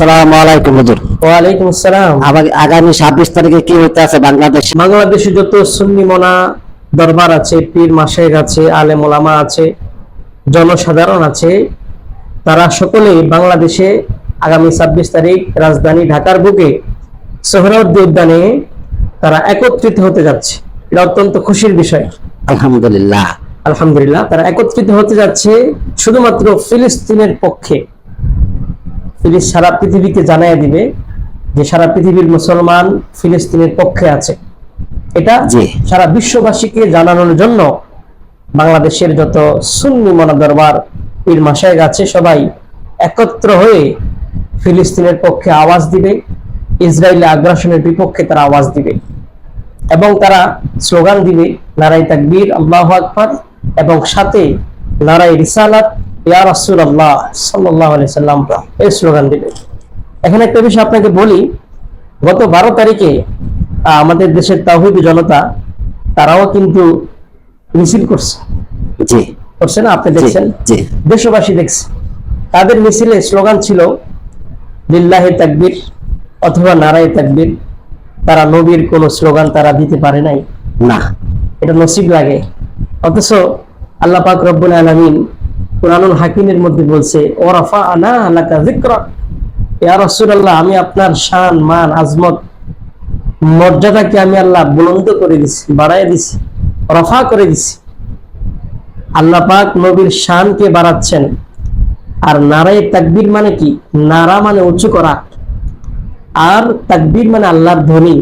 সালাম আলাইকুম হুজুর। ওয়ালাইকুম আসসালাম। আগামী ছাব্বিশ তারিখে কি হইতে আছে বাংলাদেশ? বাংলাদেশে যত সুন্নি মোনা দরবার আছে পীর মাসেক আছে আলেম ওলামা আছে জনসাধারণ আছে তারা সকলেই বাংলাদেশে আগামী ছাব্বিশ তারিখ রাজধানী ঢাকার বুকে সোহরাউদ্দি উদ্যানে তারা একত্রিত হতে যাচ্ছে। এটা অত্যন্ত খুশির বিষয়। আলহামদুলিল্লাহ। আলহামদুলিল্লাহ তারা একত্রিত হতে যাচ্ছে শুধুমাত্র ফিলিস্তিনের পক্ষে। ফিলিস সারা পৃথিবীকে জানাই দিবে যে সারা পৃথিবীর মুসলমান ফিলিস্তিনের পক্ষে আছে এটা। সারা বিশ্ববাসীকে জানানোর জন্য বাংলাদেশের যত সুন্নি মনা দরবার পীর মাসায় আছে সবাই একত্র হয়ে ফিলিস্তিনের পক্ষে আওয়াজ দিবে ইসরায়েলের আগ্রাসনের বিপক্ষে তারা আওয়াজ দিবে এবং তারা স্লোগান দিবে নারাই তাকবীর আল্লাহ আকবর এবং সাথে নারাই রিসালাত ইয়া রাসূল আল্লাহ সাল্লাহ সাল্লাম এই স্লোগান এখানে একটা বিষয় আপনাকে বলি গত বারো তারিখে আমাদের দেশের তাহিদ জনতা তারাও কিন্তু মিছিল করছে। জি। করছে না? আপনি দেখছেন? দেশবাসী দেখছে। তাদের মিছিলে স্লোগান ছিল লিল্লাহে তাকবির অথবা নারায় তাকবির। তারা নবীর কোন স্লোগান তারা দিতে পারে নাই। না। এটা নসিব লাগে। অথচ আল্লাহ পাক রব্বুল আলামিন কোরআনুল হাকিমের মধ্যে বলছে ওরাফা আনা আলাকা যিকরা। ইয়া রাসূলুল্লাহ, আমি আপনার শান, মান, আজমত, মর্যাদাকে আমি আল্লাহ বুলন্দ করে দিছি, বাড়ায় দিছি, রফা করে দিছি। আল্লাহ পাক নবীর শানকে বাড়াচ্ছেন। আর নারায় তাকবীর মানে কি? নারা মানে উঁচু করা। আর তাকবীর মানে আল্লাহর ধ্বনি।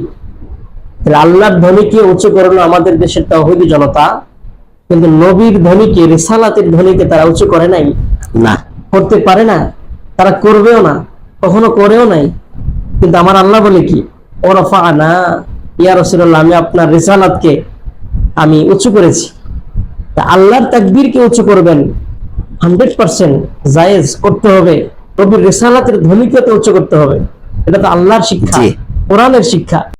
আল্লাহর ধ্বনিকে উঁচু করল আমাদের দেশের তৌহিদি জনতা। কিন্তু নবীর ধ্বনিকে রিসালাতের ধ্বনিকে তারা উঁচু করে নাই? না। করতে পারে না? তারা করবেও না? কখনো করেও নাই? কিন্তু আমার আল্লাহ বলে কি? ওরফা না ইয়া রসুল্লাহ আমি আপনার রিসালাতকে আমি উঁচু করেছি। তা আল্লাহর তাকবীরকে উঁচু করবেন। হান্ড্রেড পার্সেন্ট জায়েজ করতে হবে। নবীর রিসালাতের ধ্বনিকে তো উঁচু করতে হবে। এটা তো আল্লাহর শিক্ষা। কোরআনের শিক্ষা।